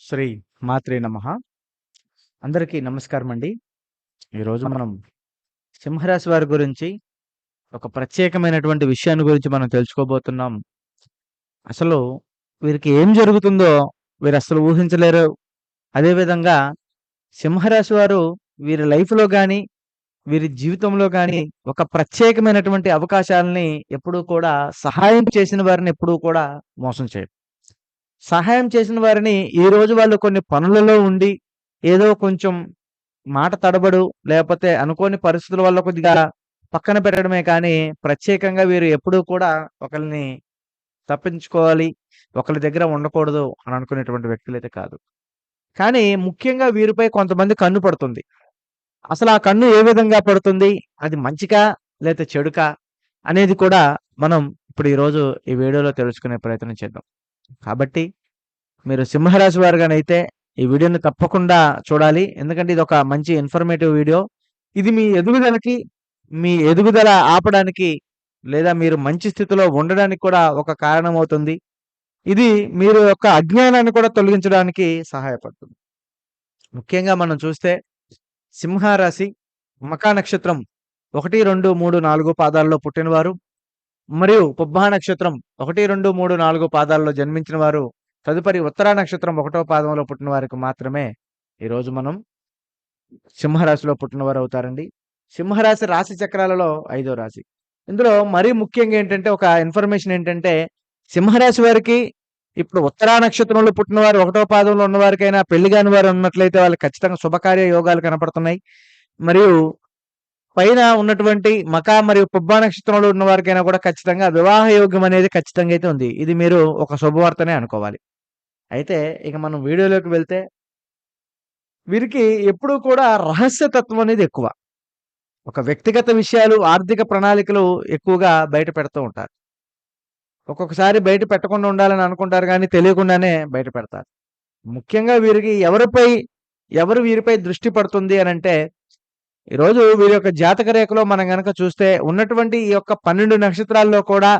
శ్రీ మాత్రే నమః. అందరికీ నమస్కారం అండి ఈరోజు మనం సింహరాశి వారి గురించి ఒక ప్రత్యేకమైనటువంటి విషయాన్ని గురించి మనం తెలుసుకోబోతున్నాం. అసలు వీరికి ఏం జరుగుతుందో వీరు అసలు ఊహించలేరు. అదేవిధంగా సింహరాశి వారు వీరి లైఫ్లో కానీ వీరి జీవితంలో కానీ ఒక ప్రత్యేకమైనటువంటి అవకాశాలని ఎప్పుడూ కూడా సహాయం చేసిన వారిని ఎప్పుడూ కూడా మోసం చేయరు. సహాయం చేసిన వారిని ఈ రోజు వాళ్ళు కొన్ని పనులలో ఉండి ఏదో కొంచెం మాట తడబడు లేకపోతే అనుకోని పరిస్థితుల వల్ల కొద్దిగా పక్కన పెట్టడమే కానీ ప్రత్యేకంగా వీరు ఎప్పుడూ కూడా ఒకరిని తప్పించుకోవాలి ఒకరి దగ్గర ఉండకూడదు అని అనుకునేటువంటి వ్యక్తులైతే కాదు. కానీ ముఖ్యంగా వీరిపై కొంతమంది కన్ను పడుతుంది. అసలు ఆ కన్ను ఏ విధంగా పడుతుంది? అది మంచికా లేకపోతే చెడుకా? అనేది కూడా మనం ఇప్పుడు ఈరోజు ఈ వీడియోలో తెలుసుకునే ప్రయత్నం చేద్దాం. కాబట్టి మీరు సింహరాశి వారుగానైతే ఈ వీడియోని తప్పకుండా చూడాలి. ఎందుకంటే ఇది ఒక మంచి ఇన్ఫర్మేటివ్ వీడియో ఇది మీ ఎదుగుదలకి మీ ఎదుగుదల ఆపడానికి లేదా మీరు మంచి స్థితిలో ఉండడానికి కూడా ఒక కారణం అవుతుంది ఇది మీరు యొక్క అజ్ఞానాన్ని కూడా తొలగించడానికి సహాయపడుతుంది. ముఖ్యంగా మనం చూస్తే సింహరాశి మకా నక్షత్రం ఒకటి రెండు మూడు నాలుగు పాదాల్లో పుట్టినవారు. మరియు పుబ్బా నక్షత్రం ఒకటి రెండు మూడు నాలుగు పాదాల్లో జన్మించిన వారు తదుపరి ఉత్తరా నక్షత్రం ఒకటో పాదంలో పుట్టిన వారికి మాత్రమే ఈరోజు మనం సింహరాశిలో పుట్టినవారు అవుతారండి. సింహరాశి రాశి చక్రాలలో ఐదో రాశి. ఇందులో మరీ ముఖ్యంగా ఏంటంటే ఒక ఇన్ఫర్మేషన్ ఏంటంటే సింహరాశి వారికి ఇప్పుడు ఉత్తరా నక్షత్రంలో పుట్టిన వారు ఒకటో పాదంలో ఉన్నవారికైనా పెళ్ళి కాని వారు ఉన్నట్లయితే వాళ్ళకి ఖచ్చితంగా శుభకార్య యోగాలు కనపడుతున్నాయి. మరియు పైన ఉన్నటువంటి మకా మరియు పుబ్బా నక్షత్రంలో ఉన్న వారికైనా కూడా ఖచ్చితంగా వివాహ యోగ్యం అనేది ఖచ్చితంగా అయితే ఉంది. ఇది మీరు ఒక శుభవార్తనే అనుకోవాలి. అయితే ఇక మనం వీడియోలోకి వెళ్తే వీరికి ఎప్పుడూ కూడా రహస్యతత్వం అనేది ఎక్కువ. ఒక వ్యక్తిగత విషయాలు ఆర్థిక ప్రణాళికలు ఎక్కువగా బయట పెడుతూ ఉంటారు. ఒక్కొక్కసారి బయట పెట్టకుండా ఉండాలని అనుకుంటారు కానీ తెలియకుండానే బయట పెడతారు. ముఖ్యంగా వీరికి ఎవరిపై ఎవరు వీరిపై దృష్టి పడుతుంది అని అంటే ఈరోజు వీరి యొక్క జాతక రేఖలో మనం గనక చూస్తే ఉన్నటువంటి ఈ యొక్క పన్నెండు నక్షత్రాల్లో కూడా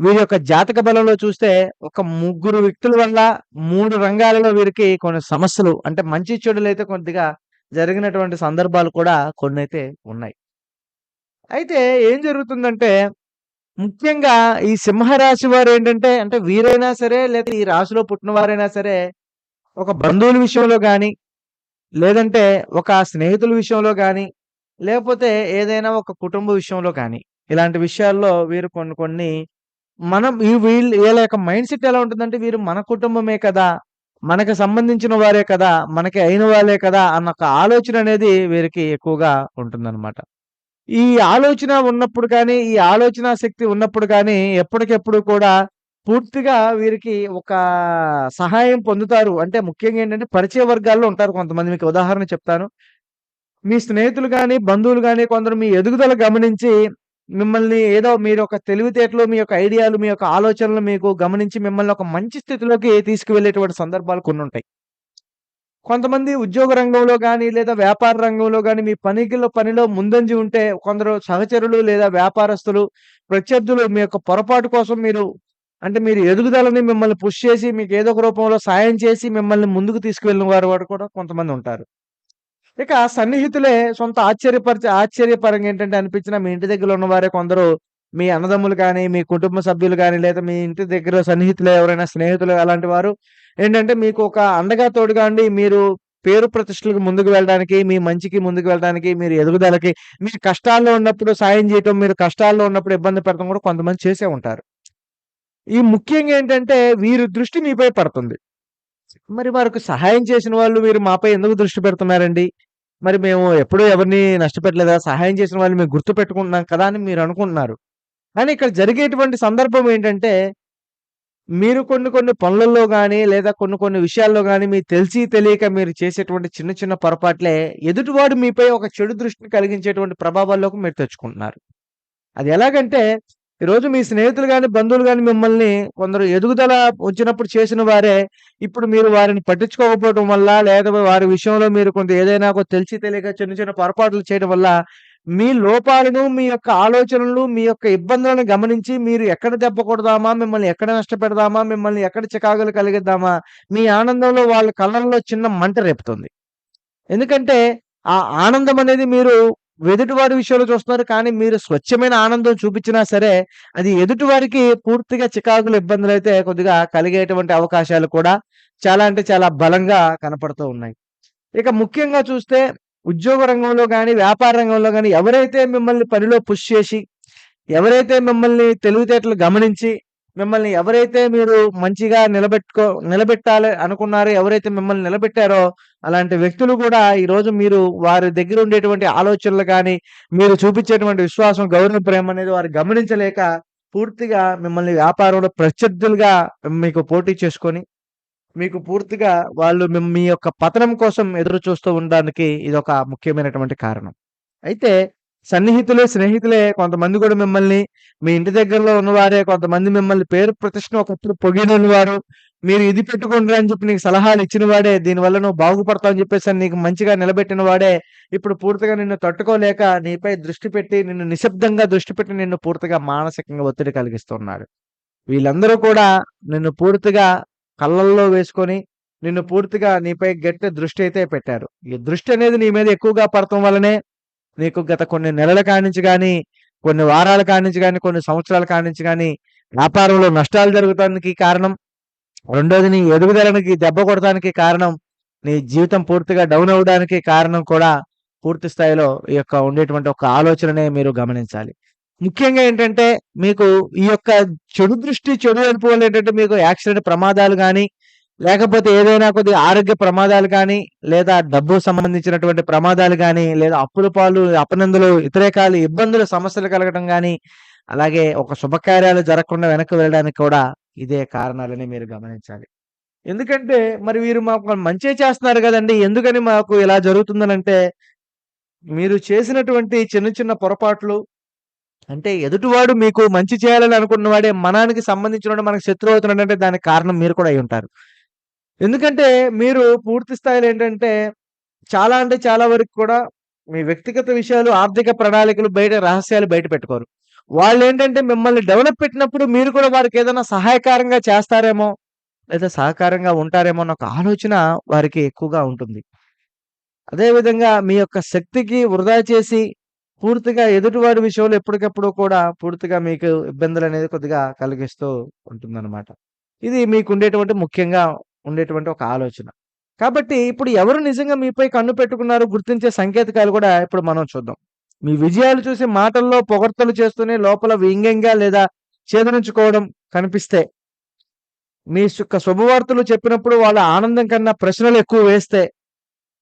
వీరి యొక్క జాతక బలంలో చూస్తే ఒక ముగ్గురు వ్యక్తుల వల్ల మూడు రంగాలలో వీరికి కొన్ని సమస్యలు అంటే మంచి చెడులు అయితే కొద్దిగా జరిగినటువంటి సందర్భాలు కూడా కొన్ని అయితే ఉన్నాయి. అయితే ఏం జరుగుతుందంటే ముఖ్యంగా ఈ సింహరాశి వారు ఏంటంటే అంటే వీరైనా సరే లేదా ఈ రాశిలో పుట్టిన వారైనా సరే ఒక బంధువుల విషయంలో కానీ లేదంటే ఒక స్నేహితుల విషయంలో కానీ లేకపోతే ఏదైనా ఒక కుటుంబ విషయంలో కానీ ఇలాంటి విషయాల్లో వీరు కొన్ని కొన్ని మనం ఈ వీళ్ళు వీళ్ళ యొక్క మైండ్ సెట్ ఎలా ఉంటుందంటే వీరు మన కుటుంబమే కదా మనకు సంబంధించిన వారే కదా మనకి అయిన వాళ్ళే కదా అన్న ఒక ఆలోచన అనేది వీరికి ఎక్కువగా ఉంటుందన్నమాట. ఈ ఆలోచన ఉన్నప్పుడు కానీ ఈ ఆలోచన శక్తి ఉన్నప్పుడు కానీ ఎప్పటికెప్పుడు కూడా పూర్తిగా వీరికి ఒక సహాయం పొందుతారు. అంటే ముఖ్యంగా ఏంటంటే పరిచయ వర్గాల్లో ఉంటారు కొంతమంది. మీకు ఉదాహరణ చెప్తాను. మీ స్నేహితులు కానీ బంధువులు కానీ కొందరు మీ ఎదుగుదల గమనించి మిమ్మల్ని ఏదో మీరు ఒక తెలివితేటలు మీ యొక్క ఐడియాలు మీ యొక్క ఆలోచనలు మీకు గమనించి మిమ్మల్ని ఒక మంచి స్థితిలోకి తీసుకువెళ్ళేటువంటి సందర్భాలు కొన్ని ఉంటాయి కొంతమంది ఉద్యోగ రంగంలో కానీ లేదా వ్యాపార రంగంలో కానీ మీ పనికిలో పనిలో ముందంజి ఉంటే కొందరు సహచరులు లేదా వ్యాపారస్తులు ప్రత్యర్థులు మీ యొక్క పొరపాటు కోసం మీరు అంటే మీరు ఎదుగుదలని మిమ్మల్ని పుష్ చేసి మీకు ఏదో ఒక రూపంలో సాయం చేసి మిమ్మల్ని ముందుకు తీసుకువెళ్ళిన వారు వారు కూడా కొంతమంది ఉంటారు. ఇక సన్నిహితులే సొంత ఆశ్చర్యపరిచ ఆశ్చర్యపరంగా ఏంటంటే అనిపించిన మీ ఇంటి దగ్గర ఉన్నవారే కొందరు మీ అన్నదమ్ములు కానీ మీ కుటుంబ సభ్యులు కానీ లేదా మీ ఇంటి దగ్గర సన్నిహితులు ఎవరైనా స్నేహితులు అలాంటి వారు ఏంటంటే మీకు ఒక అండగా తోడుగా ఉండి మీరు పేరు ప్రతిష్టలకు ముందుకు వెళ్ళడానికి మీ మంచికి ముందుకు వెళ్ళడానికి మీరు ఎదుగుదలకి మీరు కష్టాల్లో ఉన్నప్పుడు సాయం చేయటం మీరు కష్టాల్లో ఉన్నప్పుడు ఇబ్బంది పెడతాం కూడా కొంతమంది చేసే ఉంటారు. ఈ ముఖ్యంగా ఏంటంటే వీరి దృష్టి మీపై పడుతుంది. మరి వారికి సహాయం చేసిన వాళ్ళు మీరు మాపై ఎందుకు దృష్టి పెడుతున్నారండి? మరి మేము ఎప్పుడూ ఎవరిని నష్టపెట్టలేదా? సహాయం చేసిన వాళ్ళు మేము గుర్తు పెట్టుకుంటున్నాం కదా అని మీరు అనుకుంటున్నారు. కానీ ఇక్కడ జరిగేటువంటి సందర్భం ఏంటంటే మీరు కొన్ని కొన్ని పనులలో కానీ లేదా కొన్ని కొన్ని విషయాల్లో కానీ మీ తెలిసి తెలియక మీరు చేసేటువంటి చిన్న చిన్న పొరపాట్లే ఎదుటివాడు మీపై ఒక చెడు దృష్టిని కలిగించేటువంటి ప్రభావాల్లోకి మీరు తెచ్చుకుంటున్నారు. అది ఎలాగంటే ఈరోజు మీ స్నేహితులు కానీ బంధువులు కానీ మిమ్మల్ని కొందరు ఎదుగుదల వచ్చినప్పుడు చేసిన వారే ఇప్పుడు మీరు వారిని పట్టించుకోకపోవడం వల్ల లేదా వారి విషయంలో మీరు కొంత ఏదైనా ఒక తెలిసి తెలియక చిన్న చిన్న పొరపాట్లు చేయడం వల్ల మీ లోపాలను, మీ యొక్క ఆలోచనలు, మీ యొక్క ఇబ్బందులను గమనించి మీరు ఎక్కడ దెబ్బ కొడదామా? మిమ్మల్ని ఎక్కడ నష్టపెడదామా? మిమ్మల్ని ఎక్కడ చికాకులు కలిగిద్దామా? మీ ఆనందంలో వాళ్ళ కళ్ళల్లో చిన్న మంట రేపుతుంది. ఎందుకంటే ఆ ఆనందం అనేది మీరు ఎదుటివారి విషయంలో చూస్తున్నారు. కానీ మీరు స్వచ్ఛమైన ఆనందం చూపించినా సరే అది ఎదుటివారికి పూర్తిగా చికాకులు, అయితే కొద్దిగా కలిగేటువంటి అవకాశాలు కూడా చాలా అంటే చాలా బలంగా కనపడుతూ ఉన్నాయి. ఇక ముఖ్యంగా చూస్తే ఉద్యోగ రంగంలో కానీ వ్యాపార రంగంలో కానీ ఎవరైతే మిమ్మల్ని పనిలో పుష్ చేసి, ఎవరైతే మిమ్మల్ని తెలివితేటలు గమనించి, మిమ్మల్ని ఎవరైతే మీరు మంచిగా నిలబెట్టుకో నిలబెట్టాలి అనుకున్నారో, ఎవరైతే మిమ్మల్ని నిలబెట్టారో అలాంటి వ్యక్తులు కూడా ఈరోజు మీరు వారి దగ్గర ఉండేటువంటి ఆలోచనలు కానీ మీరు చూపించేటువంటి విశ్వాసం, గౌరవ ప్రేమ అనేది వారు గమనించలేక పూర్తిగా మిమ్మల్ని వ్యాపారంలో ప్రత్యర్థులుగా మీకు పోటీ చేసుకొని, మీకు పూర్తిగా వాళ్ళు మీ యొక్క పతనం కోసం ఎదురు చూస్తూ ఉండడానికి ఒక ముఖ్యమైనటువంటి కారణం. అయితే సన్నిహితులే, స్నేహితులే కొంతమంది కూడా మిమ్మల్ని మీ ఇంటి దగ్గరలో ఉన్నవారే కొంతమంది మిమ్మల్ని పేరు ప్రతిష్టను ఒకప్పుడు పొగిడినవారు, మీరు ఇది పెట్టుకుంటారు అని చెప్పి నీకు సలహాలు ఇచ్చిన వాడే, దీనివల్ల నువ్వు బాగుపడతావు అని చెప్పేసి నీకు మంచిగా నిలబెట్టిన వాడే, ఇప్పుడు పూర్తిగా నిన్ను తట్టుకోలేక నీపై దృష్టి పెట్టి, నిన్ను నిశ్శబ్దంగా దృష్టి పెట్టి నిన్ను పూర్తిగా మానసికంగా ఒత్తిడి కలిగిస్తున్నాడు. వీళ్ళందరూ కూడా నిన్ను పూర్తిగా కళ్ళల్లో వేసుకొని, నిన్ను పూర్తిగా నీపై గట్టి దృష్టి అయితే పెట్టారు. ఈ దృష్టి అనేది నీ మీద ఎక్కువగా పడటం వల్లనే నీకు గత కొన్ని నెలల కానించి కానీ కొన్ని వారాల కానించి కానీ కొన్ని సంవత్సరాల కానించి కానీ వ్యాపారంలో నష్టాలు జరగటానికి కారణం. రెండోది నీ ఎదుగుదలకి దెబ్బ కొడటానికి కారణం. నీ జీవితం పూర్తిగా డౌన్ అవ్వడానికి కారణం కూడా పూర్తి స్థాయిలో ఈ యొక్క ఉండేటువంటి ఒక ఆలోచననే మీరు గమనించాలి. ముఖ్యంగా ఏంటంటే మీకు ఈ యొక్క చెడు దృష్టి, చెడు అనుభవాలు ఏంటంటే మీకు యాక్సిడెంట్ ప్రమాదాలు కానీ లేకపోతే ఏదైనా కొద్దిగా ఆరోగ్య ప్రమాదాలు కానీ లేదా డబ్బు సంబంధించినటువంటి ప్రమాదాలు కానీ లేదా అప్పుల పాలు, అపనందులు వ్యతిరేకాలు, ఇబ్బందులు, సమస్యలు కలగటం కానీ అలాగే ఒక శుభకార్యాలు జరగకుండా వెనక్కి వెళ్ళడానికి కూడా ఇదే కారణాలని మీరు గమనించాలి. ఎందుకంటే మరి వీరు మాకు మంచే చేస్తున్నారు కదండి ఎందుకని మాకు ఇలా జరుగుతుందనంటే మీరు చేసినటువంటి చిన్న చిన్న పొరపాట్లు అంటే ఎదుటివాడు మీకు మంచి చేయాలని అనుకున్న వాడే మనానికి సంబంధించిన మనకు శత్రువు అవుతున్నాడంటే దానికి కారణం మీరు కూడా అయి ఉంటారు ఎందుకంటే మీరు పూర్తి స్థాయిలో ఏంటంటే చాలా అంటే చాలా వరకు కూడా మీ వ్యక్తిగత విషయాలు, ఆర్థిక ప్రణాళికలు బయట రహస్యాలు బయట పెట్టుకోరు. వాళ్ళు ఏంటంటే మిమ్మల్ని డెవలప్ పెట్టినప్పుడు మీరు కూడా వారికి ఏదైనా సహాయకారంగా చేస్తారేమో, లేదా సహకారంగా ఉంటారేమో అన్న ఒక ఆలోచన వారికి ఎక్కువగా ఉంటుంది. అదే విధంగా మీ యొక్క శక్తికి వృధా చేసి పూర్తిగా ఎదుటివారి విషయంలో ఎప్పటికప్పుడు కూడా పూర్తిగా మీకు ఇబ్బందులు అనేది కొద్దిగా కలిగిస్తూ ఉంటుందన్నమాట. ఇది మీకు ఉండేటువంటి ముఖ్యంగా ఉండేటువంటి ఒక ఆలోచన. కాబట్టి ఇప్పుడు ఎవరు నిజంగా మీపై కన్ను పెట్టుకున్నారో గుర్తించే సంకేతకాలు కూడా ఇప్పుడు మనం చూద్దాం. మీ విజయాలు చూసి మాటల్లో పొగడ్తలు చేస్తూనే లోపల వ్యంగ్యంగా లేదా చేదరించుకోవడం కనిపిస్తే మీ యొక్క శుభవార్తలు చెప్పినప్పుడు వాళ్ళ ఆనందం కన్నా ప్రశ్నలు ఎక్కువ వేస్తే,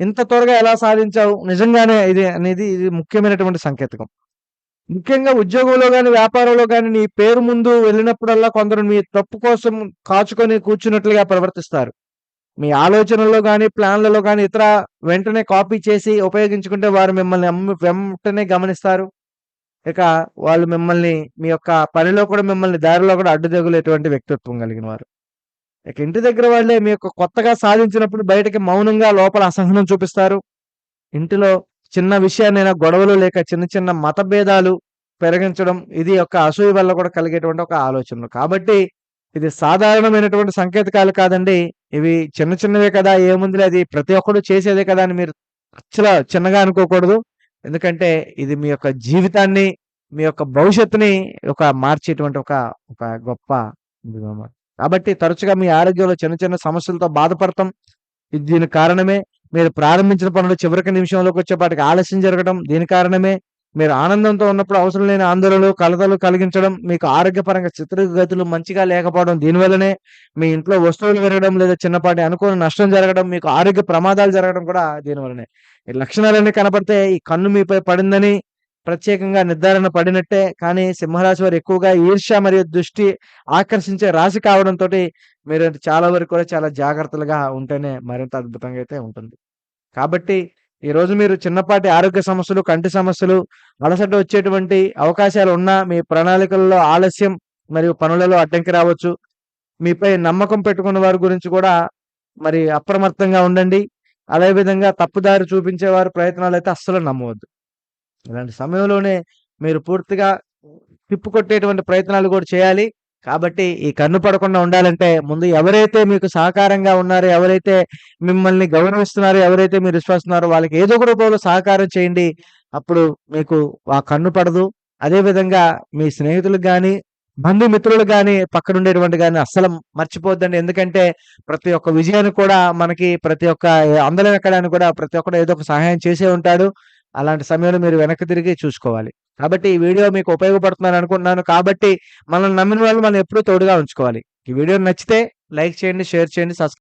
ఇంత త్వరగా ఎలా సాధించావు? నిజంగానే ఇది అనేది ఇది ముఖ్యమైనటువంటి సంకేతకం. ముఖ్యంగా ఉద్యోగంలో కానీ వ్యాపారంలో కానీ నీ పేరు ముందు వెళ్ళినప్పుడల్లా కొందరు మీ తప్పు కోసం కాచుకొని కూర్చున్నట్లుగా ప్రవర్తిస్తారు. మీ ఆలోచనల్లో కానీ ప్లాన్‌లలో కానీ ఇతర వెంటనే కాపీ చేసి ఉపయోగించుకుంటే వారు మిమ్మల్ని వెంటనే గమనిస్తారు. ఇక వాళ్ళు మిమ్మల్ని మీ యొక్క పనిలో కూడా మిమ్మల్ని దారిలో కూడా అడ్డుదగులేటువంటి వ్యక్తిత్వం కలిగిన వారు. ఇక ఇంటి దగ్గర వాళ్ళే మీ యొక్క కొత్తగా సాధించినప్పుడు బయటకి మౌనంగా లోపల అసహనం చూపిస్తారు. ఇంటిలో చిన్న విషయాన్నైనా గొడవలు లేక చిన్న చిన్న మతభేదాలు పెరగించడం ఇది ఒక అసూయ వల్ల కూడా కలిగేటువంటి ఒక ఆలోచనలు. కాబట్టి ఇది సాధారణమైనటువంటి సంకేతకాలు కాదండి. ఇవి చిన్న చిన్నవే కదా! ఏముందిలే అది ప్రతి ఒక్కరు చేసేదే కదా! అని మీరు అచ్చలా చిన్నగా అనుకోకూడదు. ఎందుకంటే ఇది మీ యొక్క జీవితాన్ని, మీ యొక్క భవిష్యత్తుని ఒక మార్చేటువంటి ఒక ఒక గొప్ప కాబట్టి తరచుగా మీ ఆరోగ్యంలో చిన్న చిన్న సమస్యలతో బాధపడతాం ఇది దీని కారణమే. మీరు ప్రారంభించిన పనులు చివరికి నిమిషంలోకి వచ్చేపాటికి ఆలస్యం జరగడం దీని కారణమే. మీరు ఆనందంతో ఉన్నప్పుడు అవసరం లేని ఆందోళనలు, కలతలు కలిగించడం, మీకు ఆరోగ్యపరంగా చిత్రగతులు మంచిగా లేకపోవడం దీనివల్లనే. మీ ఇంట్లో వస్తువులు పెరగడం లేదా చిన్నపాటి అనుకోని నష్టం జరగడం, మీకు ఆరోగ్య ప్రమాదాలు జరగడం కూడా దీనివల్లనే. ఈ లక్షణాలన్నీ కనపడితే ఈ కన్ను మీపై పడిందని ప్రత్యేకంగా నిర్ధారణ పడినట్టే. కానీ సింహరాశి వారు ఎక్కువగా ఈర్ష మరియు దృష్టి ఆకర్షించే రాశి కావడంతో మీరు చాలా వరకు కూడా చాలా జాగ్రత్తలుగా ఉంటేనే మరింత అద్భుతంగా అయితే ఉంటుంది. కాబట్టి ఈరోజు మీరు చిన్నపాటి ఆరోగ్య సమస్యలు, కంటి సమస్యలు, అలసట వచ్చేటువంటి అవకాశాలు ఉన్నా మీ ప్రణాళికల్లో ఆలస్యం మరియు పనులలో అడ్డంకి రావచ్చు. మీపై నమ్మకం పెట్టుకున్న వారి గురించి కూడా మరి అప్రమత్తంగా ఉండండి. అదే విధంగా వారి ప్రయత్నాలు అయితే అస్సలు నమ్మవద్దు. ఇలాంటి సమయంలోనే మీరు పూర్తిగా తిప్పుకొట్టేటువంటి ప్రయత్నాలు కూడా చేయాలి. కాబట్టి ఈ కన్ను పడకుండా ఉండాలంటే ముందు ఎవరైతే మీకు సహకారంగా ఉన్నారో, ఎవరైతే మిమ్మల్ని గౌరవిస్తున్నారో, ఎవరైతే మీరు విశ్వసిస్తున్నారో వాళ్ళకి ఏదో ఒక రూపంలో సహకారం చేయండి. అప్పుడు మీకు ఆ కన్ను పడదు. అదే విధంగా మీ స్నేహితులకు గాని, బంధుమిత్రులకు కానీ పక్కనుండేటువంటి కానీ అస్సలు మర్చిపోద్దండి ఎందుకంటే ప్రతి ఒక్క విజయాన్ని కూడా మనకి ప్రతి ఒక్క అందలం ఎక్కడానికి కూడా ప్రతి ఒక్కడు ఏదో ఒక సహాయం చేసే ఉంటాడు. అలాంటి సమయంలో మీరు వెనక్కి తిరిగి చూసుకోవాలి. కాబట్టి ఈ వీడియో మీకు ఉపయోగపడుతుందని అనుకుంటున్నాను. కాబట్టి మనల్ని నమ్మిన వాళ్ళు మనం ఎప్పుడూ తోడుగా ఉంచుకోవాలి. ఈ వీడియో నచ్చితే లైక్ చేయండి, షేర్ చేయండి, సబ్స్క్రైబ్